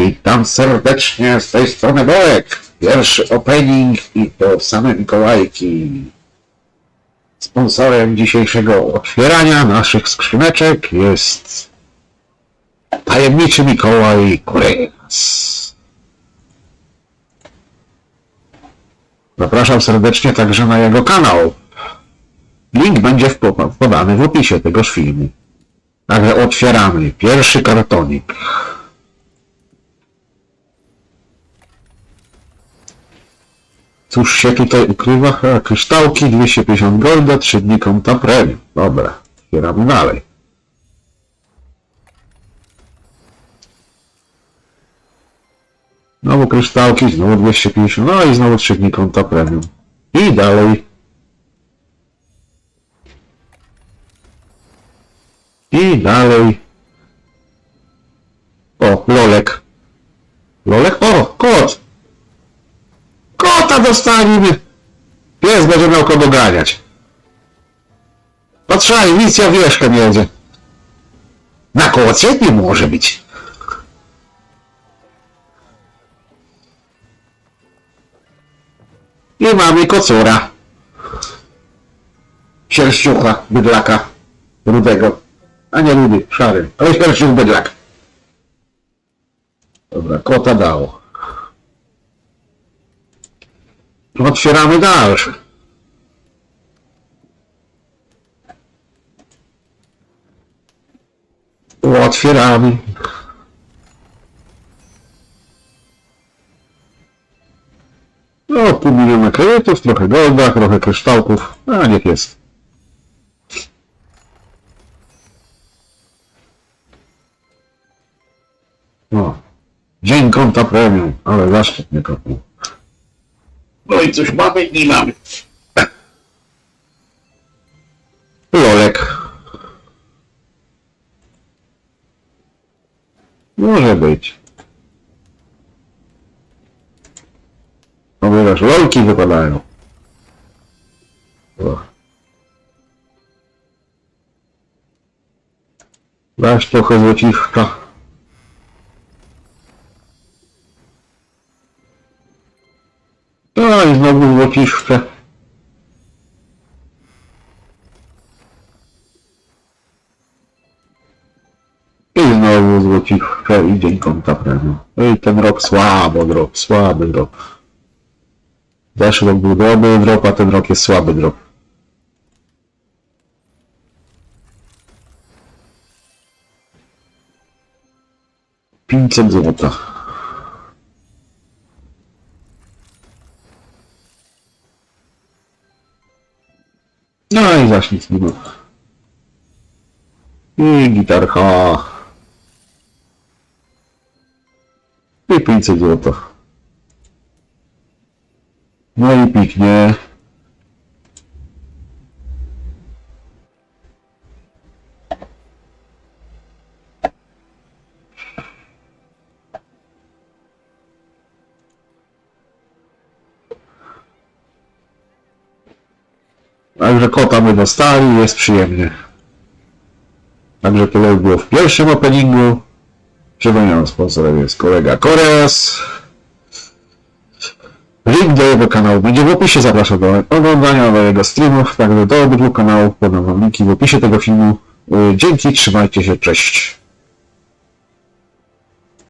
witam serdecznie z tej strony Bolek. Pierwszy opening i to same Mikołajki. Sponsorem dzisiejszego otwierania naszych skrzyneczek jest tajemniczy Mikołaj Kurynas. Zapraszam serdecznie także na jego kanał. Link będzie podany w opisie tegoż filmu. Także otwieramy pierwszy kartonik. Cóż się tutaj ukrywa? A, kryształki, 250 golda, 3 dni konta premium. Dobra, otwieramy dalej. Znowu kryształki, znowu 250, no i znowu 3 dni konta premium. I dalej. I dalej. O, lolek. Lolek? O! Kota dostaniemy! Pies będzie miał kogo ganiać. Patrzaj, milicja wieszkę jedzie. Na kocie nie może być. I mamy kocura. Sierściucha, bydlaka, rudego. A nie rudy, szary, ale sierściuch bydlak. Dobra, kota dało. Otwieramy dalsze. Otwieramy. No, pół miliona kredytów, trochę golda, trochę kryształków. A niech jest. No. Dzień konta premium, ale zaszczyt mnie kopnął. No i coś mamy i nie mamy. Lolek. Może być. Ponieważ lolki wypadają. O. Weź trochę złociwka. No i znowu złociszcze. I znowu złociszcze i dzień konta premium. No i ten rok słabo drop, słaby drop. Zeszły rok był dobry drop, a ten rok jest słaby drop. Pięćset złota. No i zaś nic nie ma. I gitarka. I 500 zł. No i piknie. Także kota my dostali, jest przyjemnie. Także tyle było w pierwszym openingu. Przypominam, sponsorem jest kolega Koreas. Link do jego kanału będzie w opisie. Zapraszam do oglądania do jego streamów. Także do obydwu kanałów podam wam linki w opisie tego filmu. Y, Dzięki, trzymajcie się, cześć.